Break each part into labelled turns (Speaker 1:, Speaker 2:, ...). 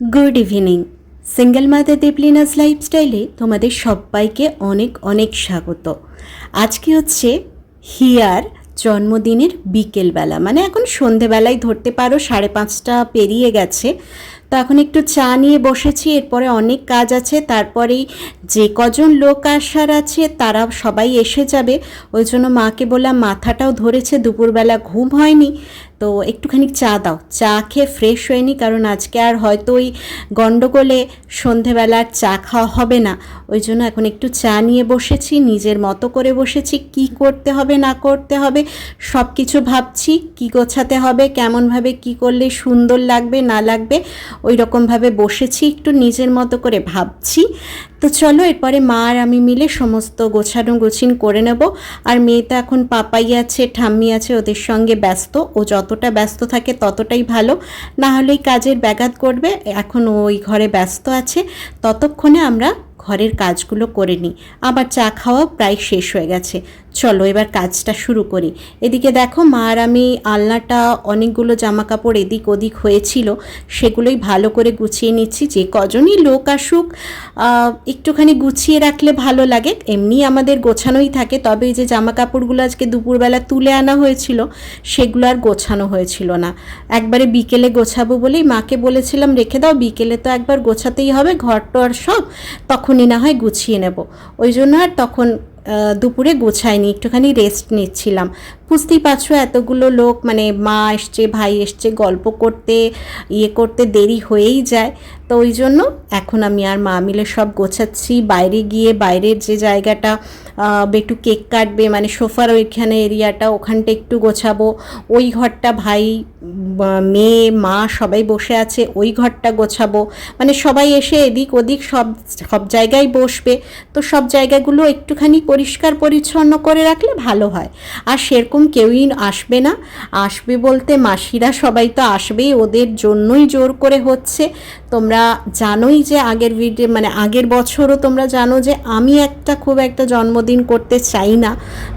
Speaker 1: Good evening single mother Debolina's লাইফস্টাইলে তোমাদের সবাইকে অনেক অনেক স্বাগত। আজকে হচ্ছে হিয়ার জন্মদিনের বিকেলবেলা। মানে এখন সন্ধেবেলায় ধরতে পারো সাড়ে পাঁচটা পেরিয়ে গেছে। তো এখন একটু চা নিয়ে বসেছি, এরপরে অনেক কাজ আছে, তারপরেই যে কজন লোক আসার আছে, তারা সবাই এসে যাবে। ওই জন্য মাকে বললাম, মাথাটাও ধরেছে, দুপুরবেলা ঘুম হয়নি। তো একটুখানি চা দাও। চা খেয়ে ফ্রেশ হয়নি কারণ আজকে আর হয়তো ওই গণ্ডগোলে সন্ধেবেলা আর চা খাওয়া হবে না। ওই জন্য এখন একটু চা নিয়ে বসেছি, নিজের মতো করে বসেছি, কি করতে হবে, না করতে হবে সব কিছু ভাবছি, কি গোছাতে হবে, কেমনভাবে কি করলে সুন্দর লাগবে, না লাগবে ওই রকমভাবে বসেছি, একটু নিজের মতো করে ভাবছি। তো চলো এরপরে মা আর আমি মিলে সমস্ত গোছানো গোছিন করে নেব। আর মেয়ে তো এখন পাপাই আছে, ঠাম্মি আছে, ওদের সঙ্গে ব্যস্ত, ও যতটা ব্যস্ত থাকে ততটাই ভালো। না হলেই কাজের ব্যাঘাত করবে এখন ওই ঘরে ব্যস্ত আছে, ততক্ষণে আমরা ঘরের কাজগুলো করে নিই। আবার চা খাওয়া প্রায় শেষ হয়ে গেছে। চলো এবার কাজটা শুরু করি। এদিকে দেখো মা আর আমি আলনাটা, অনেকগুলো জামা কাপড় এদিক ওদিক হয়েছিল, সেগুলোই ভালো করে গুছিয়ে নিচ্ছি। যে কজনই লোক আসুক একটুখানি গুছিয়ে রাখলে ভালো লাগে। এমনি আমাদের গোছানোই থাকে, তবে যে জামা কাপড়গুলো আজকে দুপুরবেলা তুলে আনা হয়েছিল, সেগুলো আর গোছানো হয়েছিল না। একবারে বিকেলে গোছাবো বলেই মাকে বলেছিলাম, রেখে দাও, বিকেলে তো একবার গোছাতেই হবে ঘর টর সব, তখনই না হয় গুছিয়ে নেব। ওই জন্য আর তখন দুপুরে গোছায়নি একটুখানি রেস্ট নিচ্ছিলাম। বুঝতেই পারছ, এতগুলো লোক মানে মা এসছে, ভাই এসছে, গল্প করতে ইয়ে করতে দেরি হয়েই যায়। তো ওই জন্য এখন আমি আর মা মিলে সব গোছাচ্ছি। বাইরে গিয়ে বাইরের যে জায়গাটা একটু কেক কাটবে মানে সোফার ওইখানে এরিয়াটা, ওখানটা একটু গোছাবো। ওই ঘরটা ভাই মেয়ে, মা সবাই বসে আছে, ওই ঘরটা গোছাবো। মানে সবাই এসে এদিক ওদিক সব সব জায়গায় বসবে। তো সব জায়গাগুলো একটুখানি পরিষ্কার পরিচ্ছন্ন করে রাখলে ভালো হয়। আর সেরকম কেউই আসবে না। আসবে বলতে মাসিরা সবাই তো আসবেই ওদের জন্যই জোর করে হচ্ছে। তোমরা জানোই যে আগের ভিডিও মানে আগের বছরও তোমরা জানো যে আমি একটা খুব একটা জন্মদিন করতে চাই না।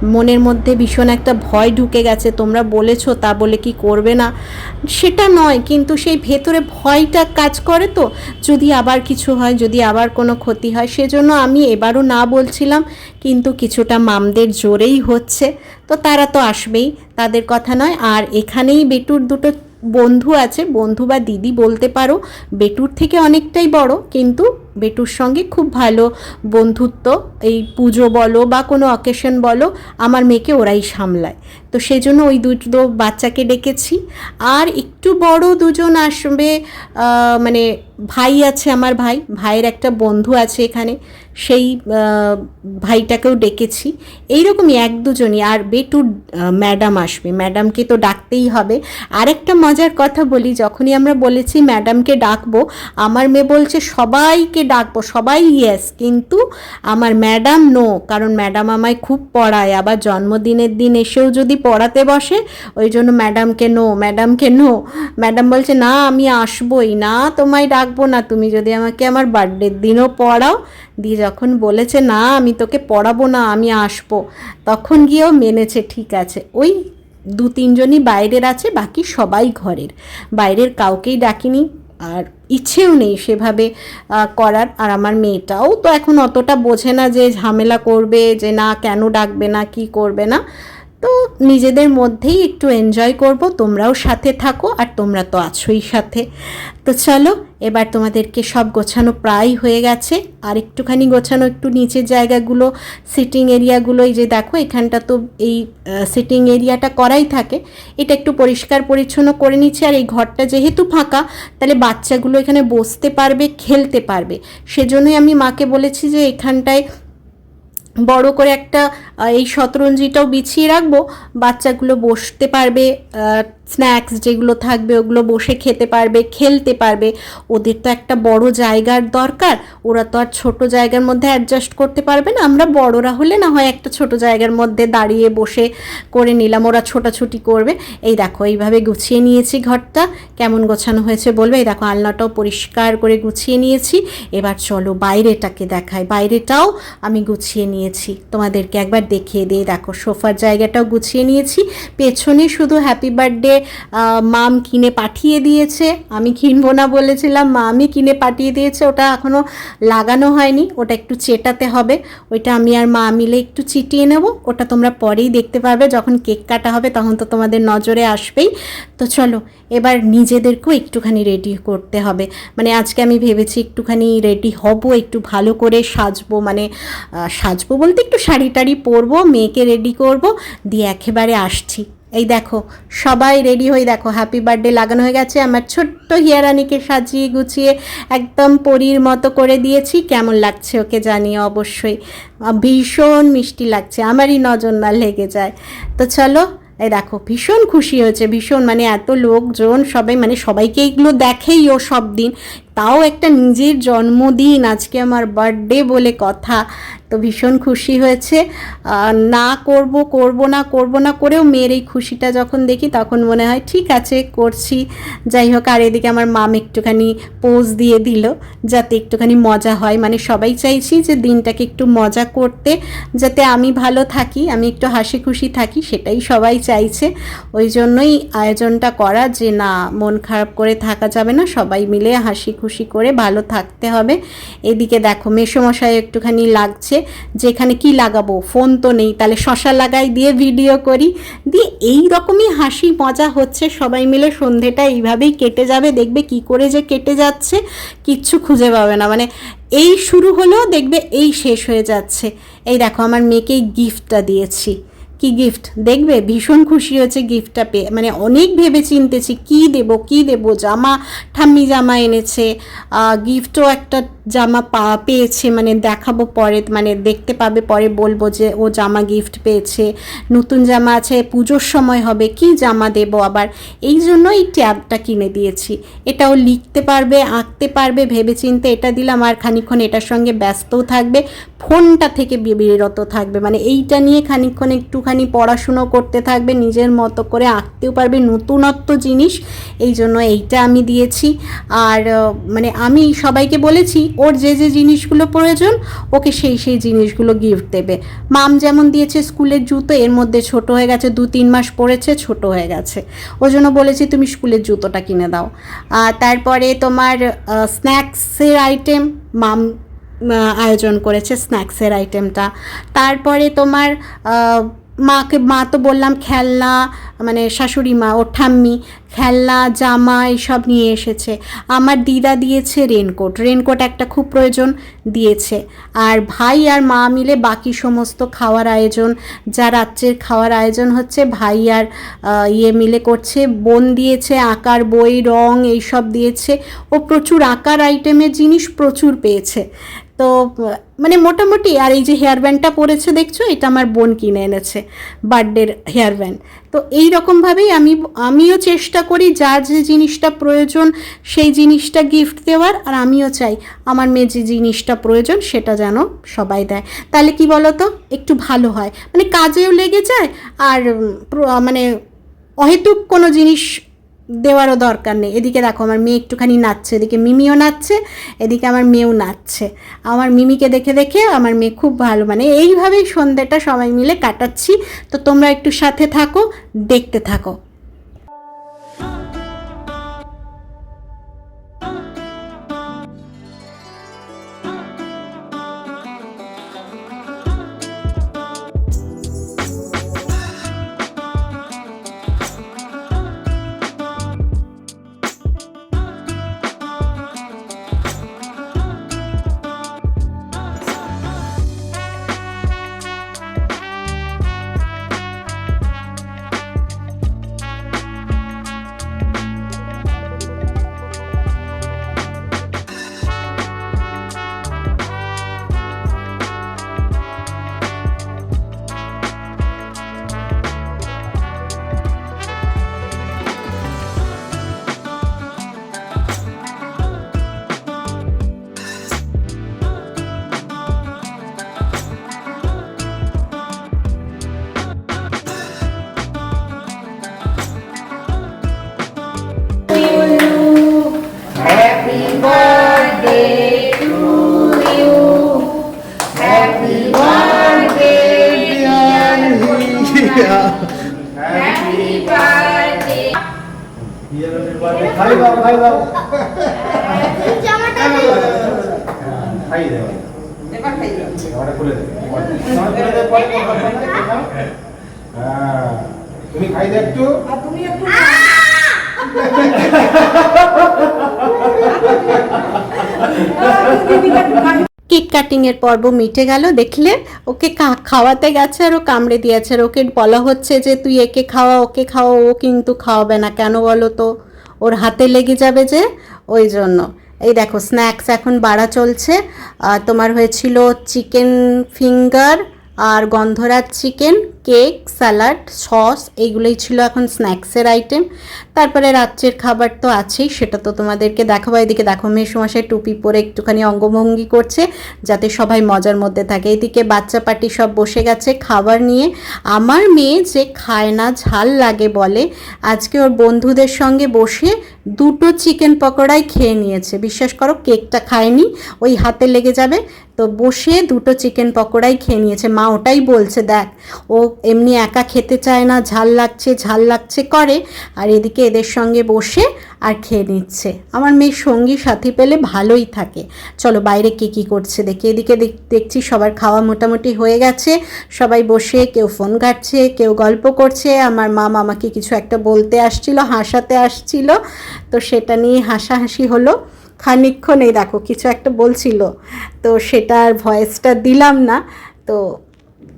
Speaker 1: মনের মধ্যে ভীষণ একটা ভয় ঢুকে গেছে, তোমরা বলেছ, তা বলে কি করবে না? সেটা নয়, কিন্তু সেই ভেতরে ভয়টা কাজ করে তো। যদি আবার কিছু হয়, যদি আবার কোনো ক্ষতি হয়, সেজন্য আমি এবারও না বলছিলাম, কিন্তু কিছুটা মামদের জোরেই হচ্ছে। তো তারা তো আসবেই, তাদের কথা নয়। আর এখানেই বেটুর দুটো বন্ধু আছে, বন্ধু বা দিদি বলতে পারো, বেটুর থেকে অনেকটাই বড়, কিন্তু বেটুর সঙ্গে খুব ভালো বন্ধুত্ব, এই পুজো বলো বা কোনো অকেশন বলো, আমার মেয়েকে ওরাই সামলায়। তো সেই জন্য ওই দুটো বাচ্চাকে ডেকেছি। আর একটু বড় দুজন আসবে মানে ভাই আছে আমার ভাই, ভাইয়ের একটা বন্ধু আছে এখানে। সেই ভাইটাকেও ডেকেছি। এইরকমই এক দুজনই। আর আহ, ম্যাডাম আসবে। ম্যাডামকে তো ডাকতেই হবে। আরেকটা মজার কথা বলি যখনই আমরা বলেছি ম্যাডামকে ডাকবো আমার মেয়ে বলছে সবাইকে ডাকবো সবাই ইয়েস কিন্তু আমার ম্যাডাম নো কারণ ম্যাডাম আমায় খুব পড়ায়। আবার জন্মদিনের দিন এসেও যদি পড়াতে বসে ওই জন্য ম্যাডামকে নো ম্যাডামকে নো ম্যাডাম বলছে না আমি আসবোই। না তোমায় ডাকবো না। তুমি যদি আমাকে আমার বার্থডের দিনও পড়াও দিয়ে যখন বলেছে, না, আমি তোকে পড়াবো না, আমি আসব। তখন গিয়েও মেনেছে, ঠিক আছে। ওই দু তিনজনই বাইরের আছে, বাকি সবাই ঘরের। বাইরের কাউকেই ডাকিনি, আর ইচ্ছেও নেই সেভাবে করার। আর আমার মেয়েটাও তো এখন অতটা বোঝে না যে ঝামেলা করবে, যে না, কেন ডাকবে না, কি করবে না। তো নিজেদের মধ্যেই একটু এনজয় করব, তোমরাও সাথে থাকো আর তোমরা তো আছোই সাথে। তো চলো, এবার তোমাদেরকে সব গোছানো প্রায় হয়ে গেছে। আর একটুখানি গোছানো একটু নিচের জায়গাগুলো সিটিং এরিয়াগুলো এই যে দেখো, এখানটা তো এই সিটিং এরিয়াটা করাই থাকে। এটা একটু পরিষ্কার পরিচ্ছন্ন করে নিচ্ছি। আর এই ঘরটা যেহেতু ফাঁকা, তাহলে বাচ্চাগুলো এখানে বসতে পারবে, খেলতে পারবে। সেজন্যই আমি মাকে বলেছি যে এখানটায় বড় করে একটা এই শতরঞ্জিটাও বিছিয়ে রাখব। বাচ্চাগুলো বসতে পারবে স্ন্যাক্স যেগুলো থাকবে, ওগুলো বসে খেতে পারবে, খেলতে পারবে। ওদের তো একটা বড় জায়গার দরকার। ওরা তো আর ছোট জায়গার মধ্যে অ্যাডজাস্ট করতে পারবে না। আমরা বড়রা হলে না হয় একটা ছোট জায়গার মধ্যে দাঁড়িয়ে বসে করে নিলাম, ওরা ছোটাছুটি করবে। এই দেখো, এইভাবে গুছিয়ে নিয়েছি ঘরটা। কেমন গোছানো হয়েছে বলবে? এই দেখো, আলনাটাও পরিষ্কার করে গুছিয়ে নিয়েছি। এবার চলো বাইরেটাকে দেখাই। বাইরেটাও আমি গুছিয়ে নিয়েছি। তোমাদেরকে একবার দেখিয়ে দিয়ে দেখো, সোফার জায়গাটাও গুছিয়ে নিয়েছি। পেছনে শুধু হ্যাপি বার্থডে মাম কিনে পাঠিয়ে দিয়েছে। আমি কিনবো না বলেছিলাম, মামই কিনে পাঠিয়ে দিয়েছে। ওটা এখনও লাগানো হয়নি, ওটা একটু চেটাতে হবে। ওইটা আমি আর মা মিলে একটু চিটিয়ে নেব। ওটা তোমরা পরেই দেখতে পারবে, যখন কেক কাটা হবে তখন তো তোমাদের নজরে আসবেই। তো চলো, এবার নিজেদেরকেও একটুখানি রেডি করতে হবে। মানে আজকে আমি ভেবেছি একটুখানি রেডি হব, একটু ভালো করে সাজবো। মানে সাজবো বলতে একটু শাড়ি টাড়ি পরবো, মেয়েকে রেডি করব। দিয়ে একেবারে আসছি। এই দেখো, সবাই রেডি হয়ে দেখো হ্যাপি বার্থডে লাগানো হয়ে গেছে। আমার ছোট্ট হিয়ারানিকে সাজিয়ে গুছিয়ে একদম পরীর মতো করে দিয়েছি। কেমন লাগছে ওকে জানিয়ে অবশ্যই। ভীষণ মিষ্টি লাগছে, আমারই নজর না লেগে যায়। তো চলো, এই দেখো, ভীষণ খুশি হয়েছে, ভীষণ মানে এত লোকজন, সবাই মানে সবাইকে এগুলো দেখেই ও সব দিন। তাও একটা নিজের জন্মদিন, আজকে আমার বার্থডে বলে কথা। তো ভীষণ খুশি হয়েছে। না করব করব না করব না করেও মেয়ের এই খুশিটা যখন দেখি তখন মনে হয়, ঠিক আছে, করছি। যাই হোক, আর এদিকে আমার মাম একটুখানি পোজ দিয়ে দিল, যাতে একটুখানি মজা হয়। মানে সবাই চাইছি যে দিনটাকে একটু মজা করতে, যাতে আমি ভালো থাকি, আমি একটু হাসি খুশি থাকি, সেটাই সবাই চাইছে। ওই জন্যই আয়োজনটা করা যে না, মন খারাপ করে থাকা যাবে না, সবাই মিলে হাসি খুশি করে ভালো থাকতে হবে। এদিকে দেখো, মেসোমশাই একটুখানি লাগছে। যেখানে কি লাগাবো? ফোন তো নেই, তাহলে শশা লাগাই দিয়ে ভিডিও করি। দিয়ে এই রকমই হাসি মজা হচ্ছে, সবাই মিলে সন্ধেটা এইভাবেই কেটে যাবে, দেখবে কি করে যে কেটে যাচ্ছে, কিচ্ছু খুঁজে পাবে না। মানে এই শুরু হলেও দেখবে এই শেষ হয়ে যাচ্ছে। এই দেখো, আমার মেয়েকে এই গিফটটা দিয়েছি। কি গিফট দেখবে? ভীষণ খুশি হয়েছে গিফটটা পেয়ে। মানে অনেক ভেবে চিনতেছি কি দেব কি দেব? জামা, ঠাম্মি জামা এনেছে। গিফটও একটা জামা পা, পেয়েছে মানে দেখাবো পরে মানে দেখতে পাবে পরে, বলব যে ও জামা গিফট পেয়েছে। নতুন জামা আছে, পুজোর সময় হবে, কি জামা দেব আবার? এই জন্য এই ট্যাবটা কিনে দিয়েছি। এটাও লিখতে পারবে, আঁকতে পারবে ভেবে চিনতে এটা দিলাম, আর খানিকক্ষণ এটার সঙ্গে ব্যস্তও থাকবে, ফোনটা থেকে বিরত থাকবে। মানে এইটা নিয়ে খানিকক্ষণ একটুখানি পড়াশুনো করতে থাকবে, নিজের মতো করে আঁকতেও পারবে, নতুনত্ব জিনিস, এই জন্য এইটা আমি দিয়েছি। আর মানে আমি সবাইকে বলেছি ওর যে যে জিনিসগুলো প্রয়োজন, ওকে সেই সেই জিনিসগুলো গিফট দেবে। মাম যেমন দিয়েছে স্কুলের জুতো, এর মধ্যে ছোট হয়ে গেছে, দু তিন মাস পড়েছে ছোট হয়ে গেছে। ওই জন্য বলেছি, তুমি স্কুলের জুতোটা কিনে দাও। তারপরে তোমার স্ন্যাক্সের আইটেম মাম আয়োজন করেছে স্ন্যাক্সের আইটেমটা তারপরে তোমার মাকে, মা তো বললাম খেলনা মানে শাশুড়ি মা ও ঠাম্মি, খেলনা, জামা এইসব নিয়ে এসেছে। আমার দিদা দিয়েছে রেনকোট। রেনকোট একটা খুব প্রয়োজন দিয়েছে। আর ভাই আর মা মিলে বাকি সমস্ত খাওয়ার আয়োজন, যা রাত্রের খাওয়ার আয়োজন হচ্ছে, ভাই আর ইয়ে মিলে করছে। বোন দিয়েছে আঁকার, বই, রং, এইসব দিয়েছে। ও প্রচুর আঁকার আইটেমের জিনিস প্রচুর পেয়েছে। তো মানে মোটামুটি, আর এই যে হেয়ার ব্যান্ডটা পরেছে দেখছ, এটা আমার বোন কিনে এনেছে বার্থডের হেয়ার ব্যান্ড তো এই রকমভাবেই আমি, আমিও চেষ্টা করি যার যে জিনিসটা প্রয়োজন, সেই জিনিসটা গিফট দেওয়ার, আর আমিও চাই আমার মেয়ে যে জিনিসটা প্রয়োজন, সেটা যেন সবাই দেয়। তাহলে কি বলো তো একটু ভালো হয়। মানে কাজেও লেগে যায়, আর মানে অহেতুক কোনো জিনিস দেওয়ারও দরকার নেই। এদিকে দেখো, আমার মেয়ে একটুখানি নাচছে। এদিকে মিমিও নাচছে, এদিকে আমার মেয়েও নাচছে। আমার মিমিকে দেখে দেখে আমার মেয়ে খুব ভালো মানে এইভাবেই সন্ধ্যাটা সবাই মিলে কাটাচ্ছি। তো তোমরা একটু সাথে থাকো, দেখতে থাকো।
Speaker 2: হ্যাঁ তুমি খাই দাও একটু
Speaker 1: কেক কাটিংয়ের পর্ব মিটে গেল, দেখলে ওকে খাওয়াতে গেছে আর ও কামড়ে দিয়েছে আর ওকে বলা হচ্ছে যে, তুই একে খাওয়া, ওকে খাওয়া, ও কিন্তু খাওয়াবে না। কেন বলো তো? ওর হাতে লেগে যাবে যে, ওই জন্য। এই দেখো স্ন্যাক্স এখন বাড়া চলছে। আর তোমার হয়েছিল চিকেন ফিঙ্গার আর গন্ধরাজ চিকেন কেক স্যালাড সস এইগুলোই ছিল এখন স্ন্যাক্সের আইটেম তারপরে রাত্রের খাবার তো আছেই, সেটা তো তোমাদেরকে দেখাবো। এদিকে দেখো, মেসমশাই টুপি পরে একটুখানি অঙ্গভঙ্গি করছে, যাতে সবাই মজার মধ্যে থাকে। এদিকে বাচ্চা পার্টি সব বসে গেছে খাবার নিয়ে। আমার মেয়ে যে খায় না, ঝাল লাগে বলে, আজকে ওর বন্ধুদের সঙ্গে বসে দুটো চিকেন পকোড়াই খেয়ে নিয়েছে। বিশ্বাস করো, কেকটা খায়নি, ওই হাতে লেগে যাবে, তো বসে দুটো চিকেন পকোড়াই খেয়ে নিয়েছে। মা ওটাই বলছে, দেখ, ও এমনি একা খেতে চায় না, ঝাল লাগছে ঝাল লাগছে, করে। আর এদিকে এদের সঙ্গে বসে আর খেয়ে নিচ্ছে। আমার মেয়ের সঙ্গী সাথী পেলে ভালোই থাকে। চলো বাইরে কে কী করছে দেখি। এদিকে দেখ- দেখছি সবার খাওয়া মোটামুটি হয়ে গেছে। সবাই বসে, কেউ ফোন ঘাটছে, কেউ গল্প করছে। আমার মা মামাকে কিছু একটা বলতে আসছিল, হাসাতে আসছিল। তো সেটা নিয়ে হাসাহাসি হলো। খানিকক্ষণ এই দেখো, কিছু একটা বলছিল। তো সেটার ভয়েসটা দিলাম না। তো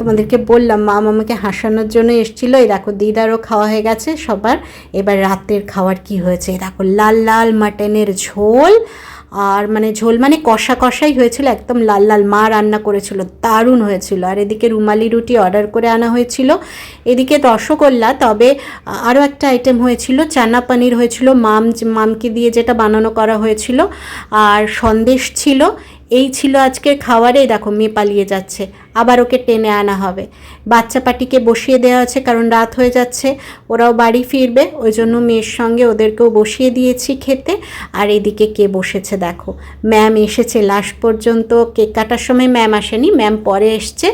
Speaker 1: তোমাদেরকে বললাম, মা মামাকে হাসানোর জন্য এসেছিল। এই দেখো, দিদারও খাওয়া হয়ে গেছে সবার। এবার রাতের খাওয়ার কি হয়েছে? দেখো, লাল লাল মাটনের ঝোল। আর মানে ঝোল মানে কষা কষাই হয়েছিল, একদম লাল লাল। মা রান্না করেছিল, দারুণ হয়েছিল। আর এদিকে রুমালি রুটি অর্ডার করে আনা হয়েছিল। এদিকে রসগোল্লা, তবে আরও একটা আইটেম হয়েছিল, চানা পানির হয়েছিল, মাম, মামকে দিয়ে যেটা বানানো করা হয়েছিল। আর সন্দেশ ছিল, এই ছিল আজকের খাবারে দেখো, মেয়ে পালিয়ে যাচ্ছে। আবার ওকে টেনে আনা হবে। বাচ্চা পাটিকে বসিয়ে দেওয়া আছে, কারণ রাত হয়ে যাচ্ছে। ওরাও বাড়ি ফিরবে, ওই জন্য মেয়ের সঙ্গে ওদেরকেও বসিয়ে দিয়েছি খেতে। আর এদিকে কে বসেছে দেখো। ম্যাম এসেছে। লাস্ট পর্যন্ত কেক কাটার সময় ম্যাম আসেনি, ম্যাম পরে এসছে।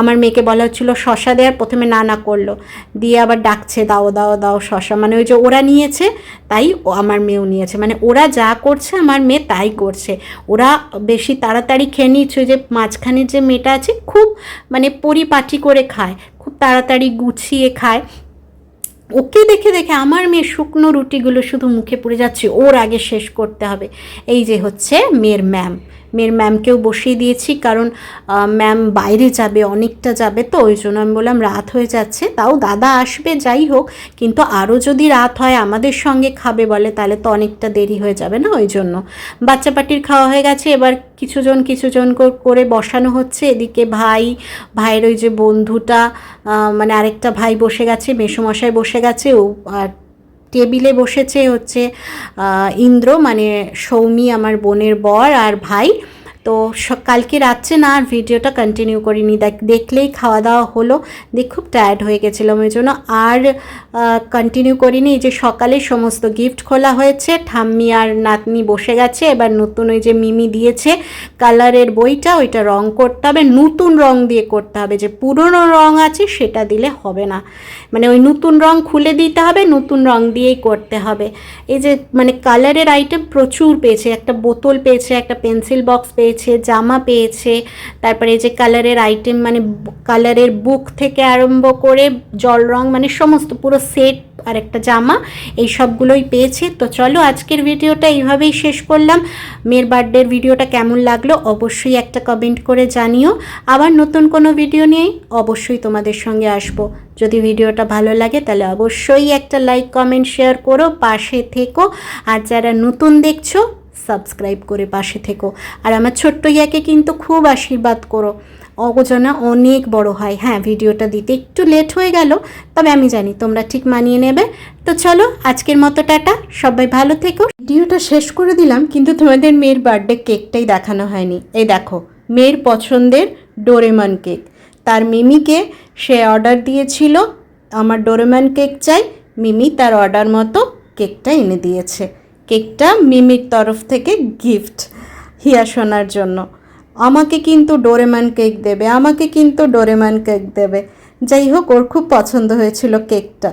Speaker 1: আমার মেয়েকে বলা হচ্ছিল শশা দেওয়ার প্রথমে না না করল। দিয়ে আবার ডাকছে, দাও দাও দাও শশা। মানে ওই যে ওরা নিয়েছে, তাই ও আমার মেয়েও নিয়েছে। মানে ওরা যা করছে, আমার মেয়ে তাই করছে। ওরা বেশি তাড়াতাড়ি খেয়ে নিচ্ছে যে মাঝখানের যে মেয়েটা আছে খুব মানে পরিপাটি করে খায়, খুব তাড়াতাড়ি গুছিয়ে খায়। ওকে দেখে দেখে আমার মেয়ে শুকনো রুটিগুলো শুধু মুখে পড়ে যাচ্ছে, ওর আগে শেষ করতে হবে। এই যে হচ্ছে মেয়ের ম্যাম মেয়ের ম্যামকেও বসিয়ে দিয়েছি, কারণ ম্যাম বাইরে যাবে, অনেকটা যাবে তো, ওই জন্য আমি বললাম রাত হয়ে যাচ্ছে, তাও দাদা আসবে, যাই হোক, কিন্তু আরও যদি রাত হয়, আমাদের সঙ্গে খাবে বলে, তাহলে তো অনেকটা দেরি হয়ে যাবে না, ওই জন্য। বাচ্চা পাটির খাওয়া হয়ে গেছে, এবার কিছুজন কিছুজন কর- বসানো হচ্ছে, এদিকে ভাই, ভাইয়ের ওই যে বন্ধুটা মানে আরেকটা ভাই বসে গেছে, মেসোমশাই বসে গেছে, ও আর টেবিলে বসেছে হচ্ছে ইন্দ্র মানে সৌমি আমার বোনের বর আর ভাই। তো কালকে রাত্রে না আর ভিডিওটা কন্টিনিউ করিনি। দেখ- দেখলেই খাওয়া দাওয়া হলো। দেখ, খুব টায়ার্ড হয়ে গেছিলাম ওই জন্য। আর কন্টিনিউ করিনি। এই যে সকালে সমস্ত গিফট খোলা হয়েছে, ঠাম্মি আর নাতনি বসে গেছে। এবার নতুন ওই যে মিমি দিয়েছে কালারের বইটা, ওইটা রং করতে হবে। নতুন রং দিয়ে করতে হবে। যে পুরনো রং আছে, সেটা দিলে হবে না। মানে ওই নতুন রং খুলে দিতে হবে, নতুন রং দিয়েই করতে হবে। এই যে মানে কালারের আইটেম প্রচুর পেয়েছে। একটা বোতল পেয়েছে, একটা পেন্সিল বক্স পেয়েছে জামা পেয়েছে, তারপরে যে কালারের আইটেম মানে কালারের বুক থেকে আরম্ভ করে জল রং মানে সমস্ত পুরো সেট আর একটা জামা, এই সবগুলোই পেয়েছে। তো চলো আজকের ভিডিওটা এইভাবেই শেষ করলাম। মেয়ের বার্থডের ভিডিওটা কেমন লাগল অবশ্যই একটা কমেন্ট করে জানিও। আবার নতুন কোনো ভিডিও নিয়েই অবশ্যই তোমাদের সঙ্গে আসব। যদি ভিডিওটা ভালো লাগে তাহলে অবশ্যই একটা লাইক কমেন্ট শেয়ার করো, পাশে থেকো। আর যারা নতুন দেখছ সাবস্ক্রাইব করে পাশে থেকো। আর আমার ছোট্ট ইয়াকে কিন্তু খুব আশীর্বাদ করো। অগজনা অনেক বড় হয়। হ্যাঁ ভিডিওটা দিতে একটু লেট হয়ে গেল, তবে আমি জানি তোমরা ঠিক মানিয়ে নেবে। তো চলো, আজকের মতো টাটা। সবাই ভালো থেকো। ভিডিওটা শেষ করে দিলাম, কিন্তু তোমাদের মেয়ের বার্থডে কেকটাই দেখানো হয়নি। এই দেখো, মেয়ের পছন্দের ডোরেমন কেক। তার মিমিকে সে অর্ডার দিয়েছিল। আমার ডোরেমন কেক চাই। মিমি তার অর্ডার মতো কেকটা এনে দিয়েছে। কেকটা মিমির তরফ থেকে গিফট হিয়া শোনার জন্য। আমাকে কিন্তু ডোরেমান কেক দেবে, আমাকে কিন্তু ডোরেমান কেক দেবে। যাই হোক, ওর খুব পছন্দ হয়েছিল কেকটা।